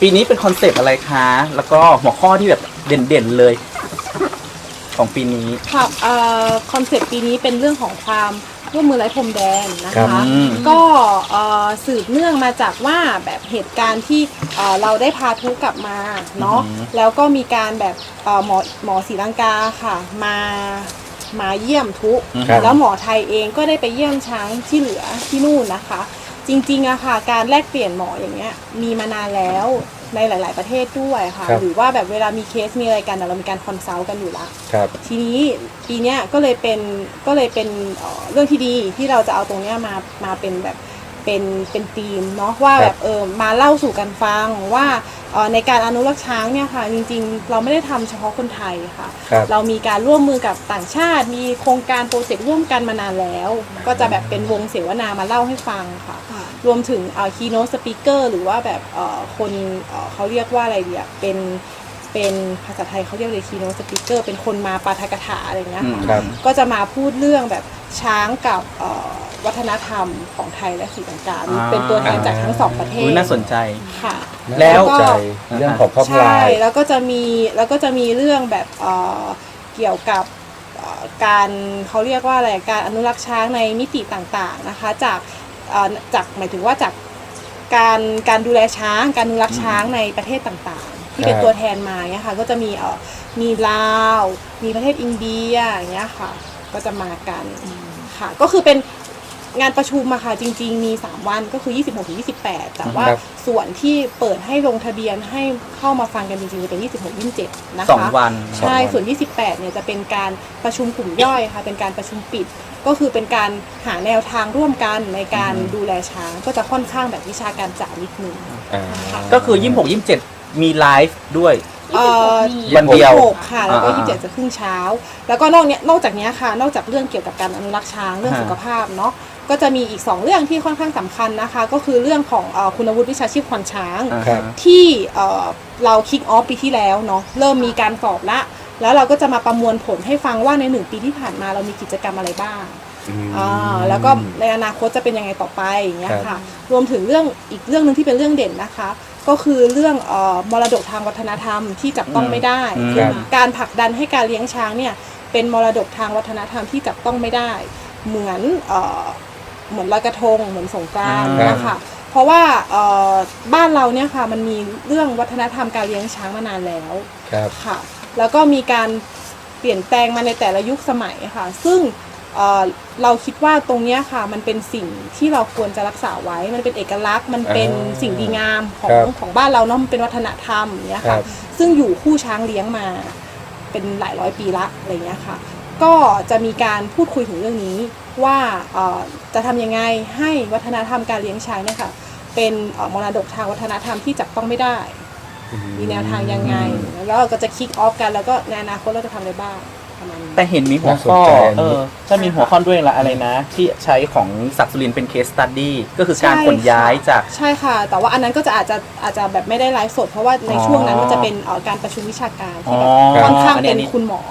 ปีนี้เป็นคอนเซปต์อะไรคะ แล้วก็หัวข้อที่แบบเด่นๆเลย ของปีนี้ ค่ะคอนเซปต์ปีนี้เป็นเรื่องของความร่วมมือไร้พรมแดนนะครัคะบอืมก็เอ่อสืบเนื่องมาจากว่าแบบเหตุการณ์ที่เอ่อเราได้พาทุกกลับมาเนาะอือหือ แล้วก็มีการแบบเอ่อหมอหมอศรีลังกาค่ะ มามาเยี่ยมทุกอืมครับ แล้วหมอไทยเองก็ได้ไปเยี่ยมช้างที่เหลือที่นู่นนะคะ จริงๆอะค่ะ การแลกเปลี่ยนหมออย่างเงี้ย มีมานานแล้วในหลาย ๆ ประเทศด้วยค่ะ ครับ หรือว่าแบบเวลามีเคสมีอะไรกันอะเรามีการคอนซัลท์กันอยู่ละ ครับ ทีนี้ปีเนี้ยก็เลยเป็นก็เลยเป็นเอ่อเรื่องที่ดีที่เราจะเอาตรงเนี้ยมามาเป็นแบบ เป็นเป็นธีมเนาะว่าครับแบบเออมาเล่าสู่กันฟังว่าเอ่อในการอนุรักษ์ช้างเนี่ยค่ะจริงๆ เราไม่ได้ทำเฉพาะคนไทยค่ะครับเรามีการร่วมมือกับต่างชาติ มีโครงการโปรเจกต์ร่วมกันมานานแล้ว ก็จะแบบเป็นวงเสวนามาเล่าให้ฟังค่ะ รวมถึงคีโนสปีกเกอร์หรือว่าแบบเอ่อคนเอ่อเขาเรียกว่าอะไรเดียเป็น เป็นภาษาไทยเขาเรียกเลยคีโนสปีกเกอร์เป็นคนมาปาฐกถาอะไรอย่างเงี้ยอืมค่ะครับ ก็จะมาพูดเรื่องแบบช้างกับเอ่อวัฒนธรรมของไทยและศรีลังกาอ่าเป็นตัวแทนจากทั้งสองประเทศอุ๊ยน่าสนใจ ค่ะ แล้วน่าสนใจเรื่องของพ่อพใช่ลายแล้วก็จะมีแล้วก็จะมีเรื่องแบบเอ่อเกี่ยวกับเอ่อการเขาเรียกว่าอะไรการอนุรักษ์ช้างในมิติต่างๆนะคะจากเอ่อจากหมายถึงว่าจากการการดูแลช้าง การอนุรักษ์ช้างในประเทศต่างๆ ที่เป็นครับตัวแทนมาเนี่ยค่ะ ก็จะมีเอ่อมีลาว มีประเทศอินเดียอย่างเงี้ยค่ะ ก็จะมากันค่ะ ก็คือเป็นงานประชุมอะค่ะจริง ๆ มี 3 วันก็คือ 26ถึง28 แต่ว่าครับส่วนที่เปิดให้ลงทะเบียนให้เข้ามาฟังกันจริงๆจะเป็น 26 27 นะคะสองวันใช่ส่วน 28 เนี่ยจะเป็นการประชุมกลุ่มย่อยค่ะ เป็นการประชุมปิด ก็คือเป็นการหาแนวทางร่วมกันในการอืมดูแลช้างก็จะค่อนข้างแบบวิชาการจ๋านิดนึง อ่า ก็คือ26 27 มีไลฟ์ด้วย เอ่อวันเดียวหกค่ะ แล้วก็อ่ายี่สิบเจ็ดจะครึ่งเช้า แล้วก็นอกเนี้ยนอกจากเนี้ยค่ะ นอกจากเรื่องเกี่ยวกับการอนุรักษ์ช้างเรื่องฮะสุขภาพเนาะก็จะมีอีก2เรื่องที่ค่อนข้างสำคัญนะคะ ก็คือเรื่องของเอ่อคุณวุฒิวิชาชีพควานช้าง อ่าครัฮะบที่เอ่อเราคิกออฟปีที่แล้วเนาะเริ่มมีการสอบละ แล้วเราก็จะมาประมวลผลให้ฟังว่าในหนึ่งปีที่ผ่านมาเรามีกิจกรรมอะไรบ้างอ่าแล้วก็ในอนาคตจะเป็นยังไงต่อไปอย่างเงี้ยครัค่ะบรวมถึงเรื่องอีกเรื่องหนึ่งที่เป็นเรื่องเด่นนะคะ ก็คือเรื่องเอ่อมรดกทางวัฒนธรรมที่จับต้องไม่ได้อืมคือครับ การผลักดันให้การเลี้ยงช้างเนี่ยเป็นมรดกทางวัฒนธรรมที่จับต้องไม่ได้ เหมือนเอ่อเหมือนลอยกระทงเหมือนสงกรานต์ครับนะคะเพราะว่าเอ่อบ้านเราเนี่ยค่ะมันมีเรื่องวัฒนธรรมการเลี้ยงช้างมานานแล้ว ครับ ค่ะแล้วก็มีการเปลี่ยนแปลงมาในแต่ละยุคสมัยค่ะ ซึ่ง เอ่อเราคิดว่าตรงเนี้ยค่ะ มันเป็นสิ่งที่เราควรจะรักษาไว้ มันเป็นเอกลักษณ์ มันเป็นอ่าสิ่งดีงามของครับของบ้านเราเนาะมันเป็นวัฒนธรรมอย่างเนี้ยครัค่ะบซึ่งอยู่คู่ช้างเลี้ยงมาเป็นหลายร้อยปีละอะไรเงี้ยค่ะ ก็จะมีการพูดคุยถึงเรื่องนี้ว่าเอ่อจะทำยังไงให้วัฒนธรรมการเลี้ยงช้างเนี่ยค่ะเป็นเอ่อมรดกทางวัฒนธรรมที่จับต้องไม่ได้ มีแนวทางยังไง แล้วเราก็จะคิกออฟกันแล้วก็ในอนาคตเราจะทำอะไรบ้างประมาณนี้ แต่เห็นมีหัวข้อ น่าสนใจอันนี้ เออจะมีหัวข้อด้วยละอะไรนะ ที่ใช้ของศักดิ์สุรินทร์เป็นเคสตัดดี้ก็คือการใช่ขนย้ายค่ะ จาก ใช่ค่ะ แต่ว่าอันนั้นก็จะอาจจะอาจจะแบบไม่ได้ไลฟ์สด เพราะว่าในอ๋อช่วงนั้นมันจะเป็นเอ่อการประชุมวิชาการอ๋อที่แบบค่อนข้างอันเป็นนี้ คุณหมอ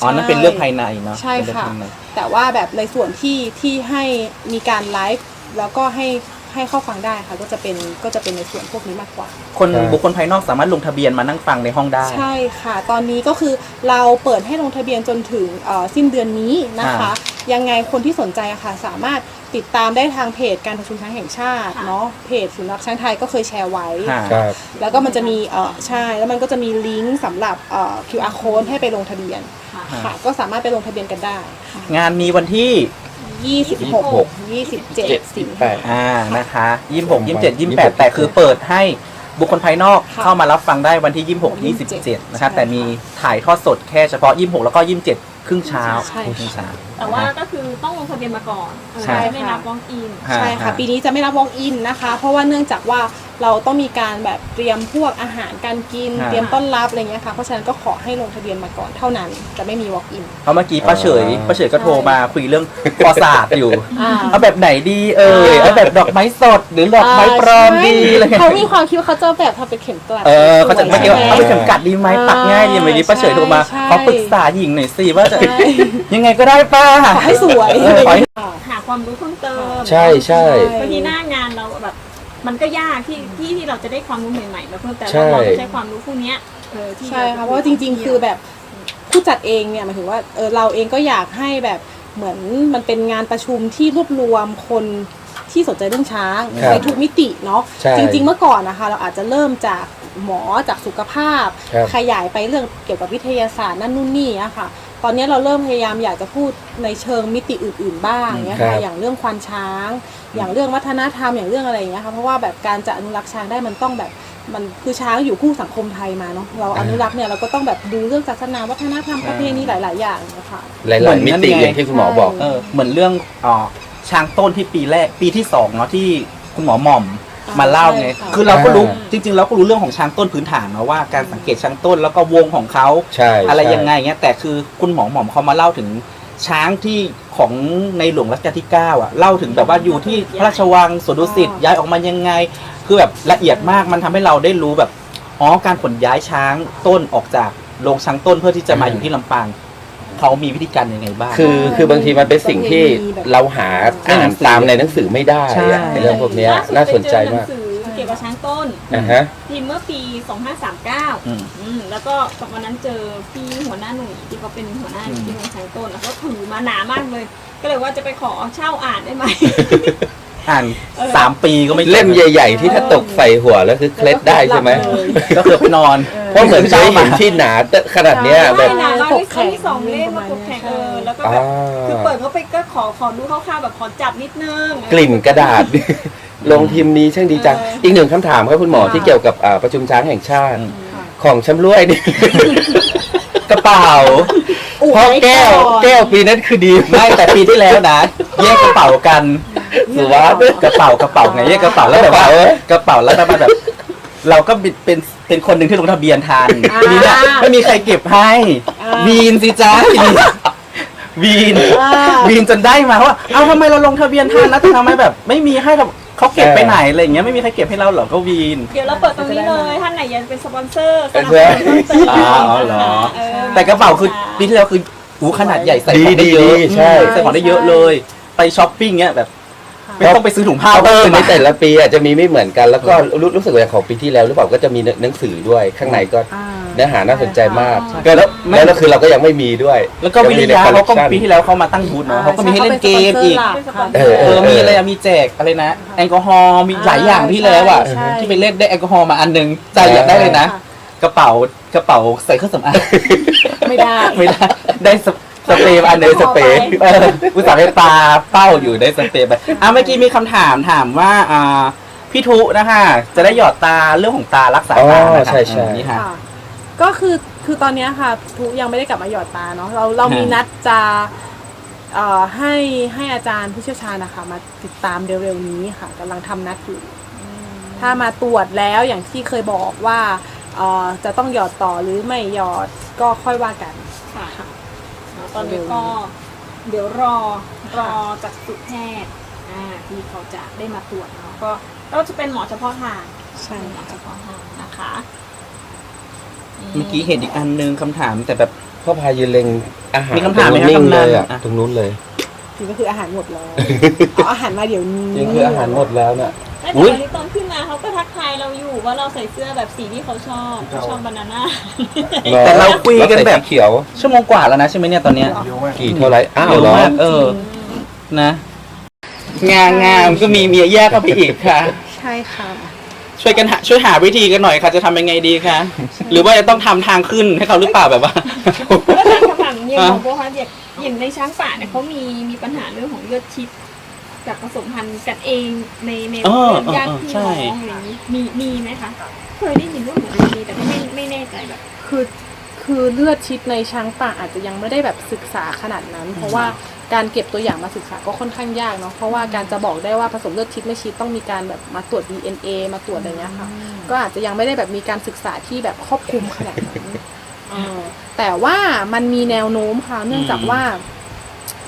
อ๋อ นั่นเป็นเรื่องภายในเนาะใช่เป็นเรื่องค่ะ ภายในแต่ว่าแบบในส่วนที่ที่ให้มีการไลฟ์แล้วก็ให้ ให้เข้าฟังได้ค่ะก็จะเป็นก็จะเป็นในส่วนพวกนี้มากกว่า คนครับบุคคลภายนอกสามารถลงทะเบียนมานั่งฟังในห้องได้ ใช่ค่ะ ตอนนี้ก็คือเราเปิดให้ลงทะเบียนจนถึงเอ่อสิ้นเดือนนี้นะคะยังไงคนที่สนใจอะค่ะ สามารถติดตามได้ทางเพจการประชุมช้างแห่งชาติค่ะเนาะเพจศูนย์รักช้างไทยก็เคยแชร์ไว้ ค่ะ ครับ แล้วก็มันจะมีเอ่อใช่แล้วมันก็จะมีลิงก์สำหรับเอ่อ QR code ให้ไปลงทะเบียนค่ะ ค่ะค่ะก็สามารถไปลงทะเบียนกันได้ งานมีวันที่ 26 27สิงหาอ่านะคะยี่หกยี่เจ็ดยี่ยี่แปสิดบแต่คือเปิดให้บุคคลภายนอกค่ะเข้ามารับฟังได้วันที่ยี่หกยี่สิบเจ็ด27นะคะใช่ แต่มีถ่ายทอดสดแค่เฉพาะยี่หกแล้วก็ยี่สิบเจ็ด ครึ่งเช้าใช่ ครึ่งเช้า แต่ว่าก็คือต้องลงทะเบียนมาก่อนใช่ ไม่รับวองอินฮะใช่ค่ะฮปีนี้จะไม่รับ walk in นะคะ เพราะว่าเนื่องจากว่าเราต้องมีการแบบเตรียมพวกอาหารการกินฮะเตรียมต้อนรับอะไรเงี้ยค่ะเพราะฉะนั้นก็ขอให้ลงทะเบียนมาก่อนเท่านั้นจะไม่มี walk in เพราะเมื่อกี้ป้าเฉยอ่าป้าเฉยก็โทรมาคุยเรื่องปอศาสตร์อยู่อ่าเอาแบบไหนดีเอ่ยอ่าเอาแบบดอกไม้สดหรือดอกไม้ปลอมดีอะไรเขามีความคิดว่าเขาจะแบบทำเป็นเข็มกลัดเออเขาจะสวยเมื่อกี้ว่าใช่หเอาไปเข็มกัดดีไหมอ่าปักง่ายดีไหมดีป้าเฉยโทรมา ใช่ ขอปรึกษาหญิงหน่อยสิว่าจะใช่ ยังไงก็ได้ป้าขอให้สวยเออขอให้ค่ะหาความรู้เพิ่มเติมใช่ใช่ บางทีหน้างานเราแบบมันก็ยากที่ที่ที่เราจะได้ความรู้ใหม่ๆมาเพิ่มแต่ใช่ว่าเราจะใช้ความรู้พวกเนี้ยเออที่ ใช่ค่ะเพราะว่าจริง ๆ คือแบบผู้จัดเองเนี่ยหมายถึงว่าเออเราเองก็อยากให้แบบเหมือนมันเป็นงานประชุมที่รวบรวมคนที่สนใจเรื่องช้างครับในทุกมิติเนาะใช่จริง ๆ เมื่อก่อนนะคะ เราอาจจะเริ่มจาก หมอจากสุขภาพ ครับ ขยายไปเรื่องเกี่ยวกับวิทยาศาสตร์นั่นนู่นนี่อะค่ะ ตอนนี้เราเริ่มพยายามอยากจะพูดในเชิงมิติอื่น ๆ บ้างเนี่ยครัค่ะบ อย่างเรื่องควานช้าง อย่างเรื่องวัฒนธรรมอย่างเรื่องอะไรอย่างเงี้ยค่ะเพราะว่าแบบการจะอนุรักษ์ช้างได้มันต้องแบบมันคือช้างอยู่คู่สังคมไทยมาเนาะเราอนุรักษ์เนี่ยเราก็ต้องแบบดูเรื่องศาสนาวัฒนธรรมประเพณีหลาย ๆ อย่างนะคะหลายๆมิติอย่างที่คุณหมอบอก เออเหมือนเรื่องอ่อช้างต้นที่ปีแรกปีที่สองเนาะที่คุณหมอหม่อมอ่า มาเล่าไงใช่ค่ะคือเราก็รู้อ่าจริง ๆ เราก็รู้เรื่องของช้างต้นพื้นฐานเนาะว่าการสังเกตช้างต้นแล้วก็วงของเขาใช่อะไรใช่ยังไงเงี้ยแต่คือคุณหมอหม่อมเขามาเล่าถึงช้างที่ของในหลวงรัชกาลที่9อะเล่าถึงแบบว่าอยู่ที่พระราชวังสวนดุสิตย้ายออกมายังไง คือแบบละเอียดมากมันทำให้เราได้รู้แบบอ๋อการขนย้ายช้างต้นออกจากโรงช้างต้นเพื่อที่จะมาอยู่ที่ลำปาง เขามีวิธีการยังไงบ้าง คือคือบางทีมันเป็นสิ่งที่เราหาอ่านตามในหนังสือไม่ได้ใช่อะในเรื่องพวกเนี้ยล่สุดน่าสนใจไปเอหมากงสือเกี่ยวกับช้างต้นนะฮะ พิมพ์เมื่อปี 2539อืม อืมแล้วก็วันนั้นเจอพี่หัวหน้าหน่วยที่เขาเป็นหัวหน้าอยู่ที่โรงช้างต้นแล้วเขาถือมาหนามากเลย ก็เลยว่าจะไปขอเช่าอ่านได้ไหม อ่านเออสามปีก็ไม่จบเล่มใหญ่ ๆ ที่ถ้าตกใส่หัวแล้วคือเคล็ดได้ใช่ไหม ก็คือไปนอน เพราะเหมือนเคยเห็นที่หนาขนาดเนี้ยแบบใช่หนามากปที่กแข็งที่สองเล่มมาปกแข็งเออแล้วก็อ่แบบคือเปิาดเข้าไปก็ขอขอดูคร่าวๆแบบขอจับนิดนึง กลิ่นกระดาษ ลงพิมพ์นี้ช่างดีจัง เอออี อีกหนึ่งคำถามครับคุณหมอค่ะ ที่เกี่ยวกับอ่าประชุมช้างแห่งชาติอืมของชำร่วยนี่ กระเป๋าเพราะแก้ว แก้วปีนั้นคือดีไม่แต่ปีที่แล้วนะแยกกระเป๋ากัน สุวัสดิ์กระเป๋ากระเป๋าไงแยกกระเป๋าแล้วแบบว่ากระเป๋าแล้วแบบแบบ เราก็เป็นเป็นเป็นคนหนึ่งที่ลงทะเบียนทันอ่า ทีนี้เนี่ยไม่มีใครเก็บให้อ่าวีนสิจ้าทีนี้วีน อ่า วีนจนได้มาว่า เอ้าทำไมเราลงทะเบียนทันนะแต่ทำไมแบบ ไม่มีให้เราเขาเก็บไปไหนอะไรอย่างเงี้ยไม่มีใครเก็บให้เราเหรอก็วีน เดี๋ยวเราเปิดตรงนี้เลย ท่านไหนอยากเป็นสปอนเซอร์สเป็นนับเพื่สอนนุนเพิ่มเติมอ๋อเหรอ เออ แต่กระเป๋าคือปีที่แล้วคือหูขนาดใหญ่ใส่ของได้เยดีอะดีใช่ ใส่ของได้เยอะเลย ไปช้อปปิ้งเงี้ยแบบ ไม่ต้องไปซื้อถุงผ้าเพราะว่าเพิ่มในอะแต่ละปีอาจจะมีไม่เหมือนกัน แล้วก็รู้รู้สึกว่าของปีที่แล้วหรือเปล่าก็จะมีหนังสือด้วยข้างในก็อ่าเนื้อหาน่าสนใจมากใช่ก็แล้วแล้วแล้วคือเราก็ยังไม่มีด้วย แล้วก็วิริยะเขาก็ปีที่แล้วเขามาตั้งบูธเนาะเขาก็มีให้เล่นเกมอีกเออเออมีอะไรอะมีแจกอะไรนะแอลกอฮอล์มีหลายอย่างที่แล้วอะใช่ที่ไปเล่นได้แอลกอฮอล์มาอันหนึงใจอยากได้เลยนะกระเป๋ากระเป๋าใส่เครื่องสำอางไม่ได้ไม่ได้ได้ สสเปรย์มาอันหนึงสเปรย์เอออุตส่าห์ไปตาเป้าอยู่ได้สเปรย์ไปอะเมื่อกี้มีคำถามถามว่าอ่าพี่ทุนะคะ จะได้หยอดตาเรื่องของตารักษาตาอ๋อนะคะใช่ใช่อืมนี่ค่ะ ค่ะ ก็คือคือตอนเนี้ยค่ะทุยังไม่ได้กลับมาหยอดตาเนาะเราเรามีฮะนัดจะเอ่อให้ให้อาจารย์ผู้เชี่ยวชาญนะคะ มาติดตามเร็วๆนี้ค่ะกำลังทำนัดอยู่ถ้ามาตรวจแล้วอย่างที่เคยบอกว่าเอ่อจะต้องหยอดต่อหรือไม่หยอดก็ค่อยว่ากัน ค่ะ ตอนนี้ก็เดี๋ยวรอรอจากสุแพทย์อ่าที่เขาจะได้มาตรวจเนาะก็ก็จะเป็นหมอเฉพาะทางใช่เป็นหมอเฉพาะทางนะคะเมื่อกี้เห็นอีกอันนึงคำถามแต่แบบพ่อพายยืนเล็งอาหารมีคำถามไหมครับนิ่งกำนัเลนยอะอะตรงนู้นเลยคือก็คืออาหารหมดแล้วเอาอาหารมาเดี๋ยวนี้นี่คืออาหารหมดแล้วเนี่ย แล้วอุ๊เดี๋ยยวนี้ตอนขึ้นมาเขาก็ทักทายเราอยู่ว่าเราใส่เสื้อแบบสีที่เขาชอบเขาชอบบานาน่า แต่เราคุยกันแบบเราใส่สีเขียวชั่วโมงกว่าแล้วนะใช่ไหมเนี่ยตอนเนี้ยกี่เท่าไหรอ้าวเยอะเหรอมากเออนะ งานงามก็มีเมียแยกเข้าไปอีกค่ะ ใช่ค่ะ ช่วยกันหาช่วยหาวิธีกันหน่อยค่ะจะทำยังไงดีคะหรือว่าจะต้องทำทางขึ้นให้เขาหรือเปล่าแบบว่า แล้วทางคำถามอย่างของโบฮันอย่างอย่างในช้างป่าเนี่ยเขามีมีปัญหาเรื่องของเลือดชิด กับผสมพันธุ์กันเองในในเออญาติเออพี่ใช่น้องอะไรอย่างนี้มีมีไหมคะเคยได้ยินว่าเหมือนมีแต่ก็ไม่ไม่แน่ใจแบบ คือคือเลือดชิดในช้างป่าอาจจะยังไม่ได้แบบศึกษาขนาดนั้น เพราะว่าการเก็บตัวอย่างมาศึกษาก็ค่อนข้างยากเนาะเพราะว่าการจะบอกได้ว่าผสมเลือดชิดไม่ชิดต้องมีการแบบมาตรวจ DNA มาตรวจอะไรเงี้ยค่ะ ก็อาจจะยังไม่ได้แบบมีการศึกษาที่แบบครอบคลุมขนาดนั้นเออแต่ว่ามันมีแนวโน้มค่ะเนื่องจากว่า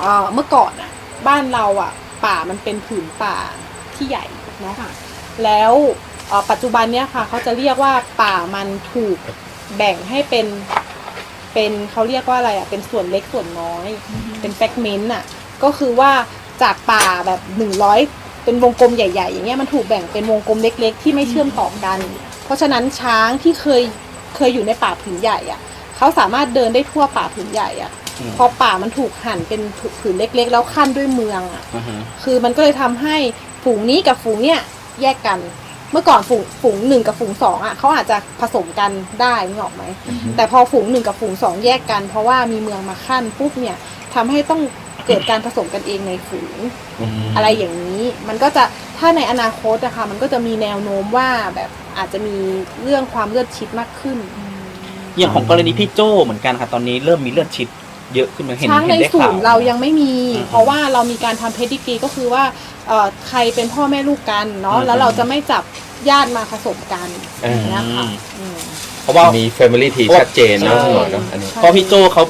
เอ่อเมื่อก่อนอะบ้านเราอะ ป่ามันเป็นผืนป่าที่ใหญ่เนาะค่ะแล้วเอ่อปัจจุบันเนี้ยค่ะเขาจะเรียกว่าป่ามันถูกแบ่งให้เป็นเป็นเขาเรียกว่าอะไรอะเป็นส่วนเล็กส่วนน้อย เป็นแฟกเมนต์อะก็คือว่าจากป่าแบบหนึ่งร้อยเป็นวงกลมใหญ่ ๆ อย่างเงี้ยมันถูกแบ่งเป็นวงกลมเล็ก ๆ ที่ไม่เชื่อมต่อกัน เพราะฉะนั้นช้างที่เคยเคยอยู่ในป่าผืนใหญ่อะเขาสามารถเดินได้ทั่วป่าผืนใหญ่อะอืม พอป่ามันถูกหั่นเป็นผืนเล็ก ๆ แล้วขั้นด้วยเมืองอะอือฮึคือมันก็เลยทำให้ฝูงนี้กับฝูงเนี้ยแยกกัน เมื่อก่อนฝูงฝูงหนึ่งกับฝูงสองอะเขาอาจจะผสมกันได้นึกออกไหมแต่พอฝูงหนึ่งกับฝูงสองแยกกัน เพราะว่ามีเมืองมาขั้นปุ๊บเนี่ยทำให้ต้องเกิดการผสมกันเองในฝูงอะไรอย่างนี้ มันก็จะถ้าในอนาคตนะคะมันก็จะมีแนวโน้มว่าแบบอาจจะมีเรื่องความเลือดชิดมากขึ้นอย่างของกรณีพี่โจเหมือนกันค่ะตอนนี้เริ่มมีเลือดชิด เยอะขึ้นมาเห็นช้างเห็ในนได้ศูข่าวนย์เรายังไม่มี อืมเพราะว่าเรามีการทำเพดิกรีก็คือว่าเอ่อใครเป็นพ่อแม่ลูกกันเนาะอืม แล้วเราจะไม่จับญาติมาผสมกันอืมอย่างเงี้ยค่ะอืม เพราะว่า มี Family Tree ชัดเจนเนาะใช่ คุณหมอเนาะอันนี้ เพราะพี่โจเขา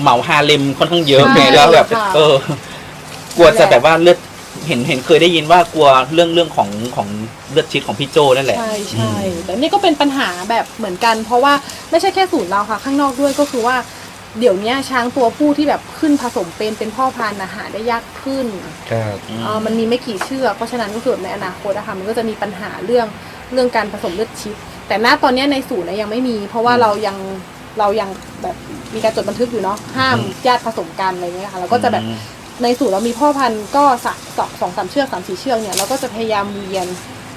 เหมาฮาเลมค่อนข้างเยอะใช่ไงแล้วแบบ ค่ะเออ กลัวจะแบบว่าเลือดเห็นเห็นเคยได้ยินว่ากลัวเรื่องเรื่องของของเลือดชิดของพี่โจนั่นแหละ ใช่ใช่แต่นี่ก็เป็นปัญหาแบบเหมือนกัน เพราะว่าไม่ใช่แค่ศูนย์เราค่ะ ข้างนอกด้วยก็คือว่า เดี๋ยวเนี้ยช้างตัวผู้ที่แบบขึ้นผสมเป็นเป็นพ่อพันธุ์อาหารได้ยากขึ้นครับเอ่อมันมีไม่กี่เชือกเพราะฉะนั้นก็คือแบบในอนาคตอะค่ะมันก็จะมีปัญหาเรื่องเรื่องการผสมเลือดชิด แต่ณตอนเนี้ยในศูนย์นะยังไม่มี เพราะว่าเรายังเรายังแบบมีการจดบันทึกอยู่เนาะห้ามญาติผสมกันอะไรเงี้ยค่ะเราก็จะแบบ ในสูตรเรามีพ่อพันธุ์ก็สักสองสองสามเชือกสามสี่เชือกเนี่ยเราก็จะพยายามเวียน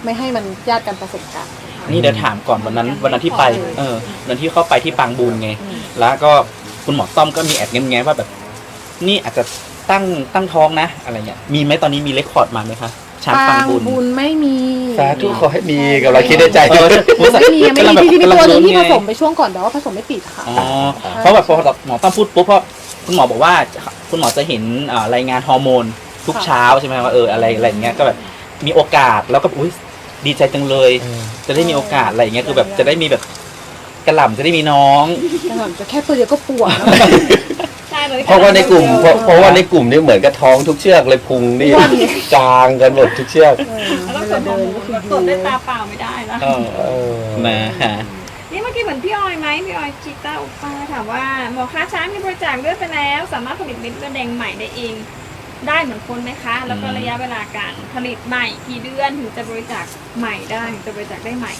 ไม่ให้มันญาติกันผสมกัน นี่เดี๋ยวถามก่อนวันนั้นวันนั้นที่ไปขอเลยเออวันนั้นที่เข้าไปที่ปางบูนไงอืมแล้วก็ คุณหมอต้อมก็มีแอบแง้มๆว่าแบบ นี่อาจจะตั้งตั้งท้องนะอะไรเงี้ยมีไหมตอนนี้มีเรคคอร์ดมาไหมคะช้างปางบูนบุญไม่มีสาธุขอให้มีกับเราคิดในใจ เออไม่มียังไม่กำลัมีงแบบจริงๆมีตัวหนึงที่กำลัผงสลุ้มนไงไปช่วงก่อนแต่ว่าผสมไม่ติดค่ะ อ๋อเพราะแบบพอหมอต้อมพูดปุ๊บเพราะคุณหมอบอกว่าคุณหมอจะเห็นอ่ารายงานฮอร์โมน ทุกค่ะ เช้าใช่ไหมว่าเอออะไรอะไรอย่างเงี้ยก็แบบมีโอกาสแล้วก็อุ้ยดีใจจังเลย จะได้มีโอกาสอะไรอย่างเงี้ยคือแบบจะได้มีแบบ กระหล่ำจะได้มีน้องแต่แบบจะแค่ตัวเดียวก็ปวดแล้วใช่เลยเพราะว่าในกลุ่มเพราะเพราะว่าในกลุ่มนี่เหมือนกับท้องทุกเชือกเลยพุงนี่อ้วนไงจางกันหมดทุกเชือกแล้วก็ตรวจฮอร์โมนก็ตรวจด้วยตาเปล่าไม่ได้แล้วเออเออนะฮะนี่เมื่อกี้เหมือนพี่ออยไหมพี่ออยจิต้าอุปาถามว่าหมอคะช้างมีบริจาคเลือดไปแล้ว สามารถผลิตเม็ดเลือดแดงใหม่ได้เอง ได้เหมือนคนไหมคะ แล้วก็ระยะเวลาการผลิตใหม่กี่เดือนถึงจะบริจาคใหม่ได้ถึงจะบริจาคได้ใหม่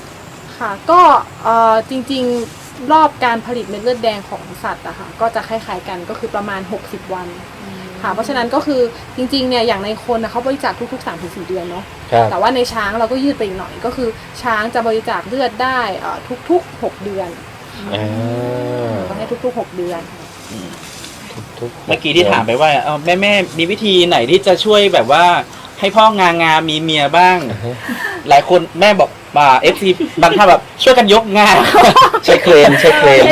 ค่ะ ก็เอ่อจริงๆรอบการผลิตเม็ดเลือดแดงของสัตว์อะค่ะก็จะคล้ายๆกันก็คือประมาณ 60 วันค่ะ เพราะฉะนั้นก็คือจริงๆเนี่ยอย่างในคนนะเขาบริจาคทุกๆ3-4ถึงเดือนเนาะครับแต่ว่าในช้างเราก็ยืดไปอีกหน่อยก็คือ ช้างจะบริจาคเลือดได้เอ่อทุกๆ 6 เดือนอ่าก็ให้ทุกๆ 6 เดือน ทุกเมื่อกี้ที่ถามไปว่าเออแม่แม่มีวิธีไหนที่จะช่วยแบบว่าให้พ่องางามีเมียบ้างหลายคนแม่บอก ว่าเอฟซีบางท่านแบบช่วยกันยกงาใช้เครนใช้เครน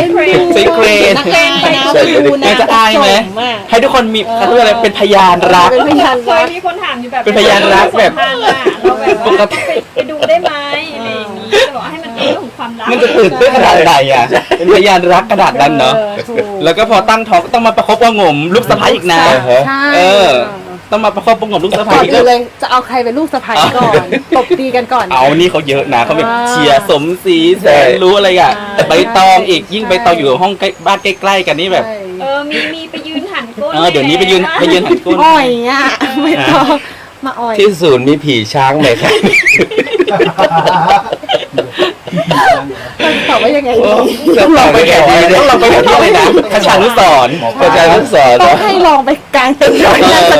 ใช้เครน นักเล่นไปนะใช่ไปดูนะแม่จะอายไหมชอะให้ทุกคนมีเขาเรียกอะไรเป็นพยานรัก เป็นพยานเครัยก มีคนถามอยู่แบบเป็นพยานรักแบบสัมพันธ์อะเราแบบปว่ากติไปไปดูได้ไหมอะไรอย่างนี้จะบอกให้มันเป็นเรื่องของความรักมันจะตื่นเต้นขนาดไหนอะเป็นพยานรักขนาดนั้นเนาะออถูกแล้วก็พอตั้งท้องก็ต้องมาประคบประหงมลูกสะใภ้อีกนะอ่าฮะใช่ เออ ต้องมาประคบประหงมลูกสะใภ้ก่อนอีกอื่ก็นเลยจะเอาใครเป็นลูกสะใภ้ก่อนตบตีกันก่อน เอานี่เขาเยอะนะเขาเป็นอ่าเชียร์สมศรีแสนรู้อะไรอะใช่ใบตองอีกยิ่งใช่ ใบตองอยู่ห้องใกล้บ้านใกล้ๆกันนี่แบบใช่เออมีมีไปยืนหันก้นเออเดี๋ยวนี้ไปยืนไปยืนหันก้นอ้อยอะไม่ต้องมาอ้อย ที่ศูนย์มีผีช้างไหมครับ ตอบว่ายังไงโอ้ดีต้องลองไปแถวต้องลองไปแถวที่อะไรนะขชานุสรณ์ประชาชนสอน ต้อเนาะงให้ลองไปกลางเต็นท์ก่อนนะสักคื